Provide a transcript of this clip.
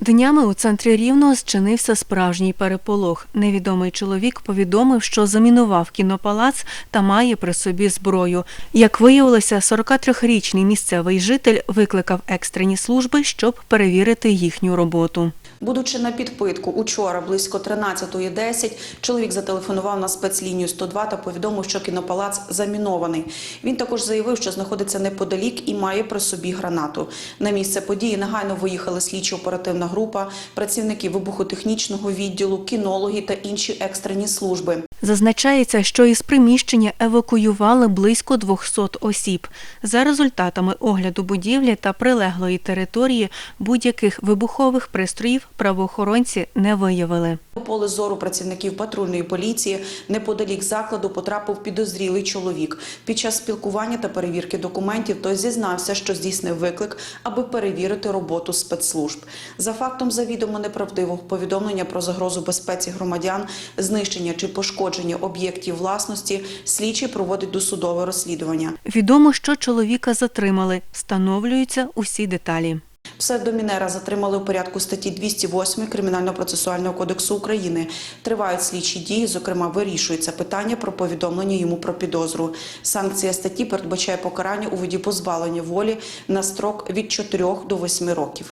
Днями у центрі Рівного зчинився справжній переполох. Невідомий чоловік повідомив, що замінував кінопалац та має при собі зброю. Як виявилося, 43-річний місцевий житель викликав екстрені служби, щоб перевірити їхню роботу. Будучи на підпитку учора близько 13.10, чоловік зателефонував на спецлінію 102 та повідомив, що кінопалац замінований. Він також заявив, що знаходиться неподалік і має при собі гранату. На місце події негайно виїхали слідчо-оперативна група, працівники вибухотехнічного відділу, кінологи та інші екстрені служби. Зазначається, що із приміщення евакуювали близько 200 осіб. За результатами огляду будівлі та прилеглої території будь-яких вибухових пристроїв правоохоронці не виявили. У поле зору працівників патрульної поліції неподалік закладу потрапив підозрілий чоловік. Під час спілкування та перевірки документів той зізнався, що здійснив виклик, аби перевірити роботу спецслужб. За фактом завідомо неправдивого повідомлення про загрозу безпеці громадян, знищення чи пошкодження об'єктів власності, слідчий проводить досудове розслідування. Відомо, що чоловіка затримали. Встановлюються усі деталі. Псевдомінера затримали у порядку статті 208 Кримінально-процесуального кодексу України. Тривають слідчі дії, зокрема, вирішується питання про повідомлення йому про підозру. Санкція статті передбачає покарання у виді позбавлення волі на строк від 4 до 8 років.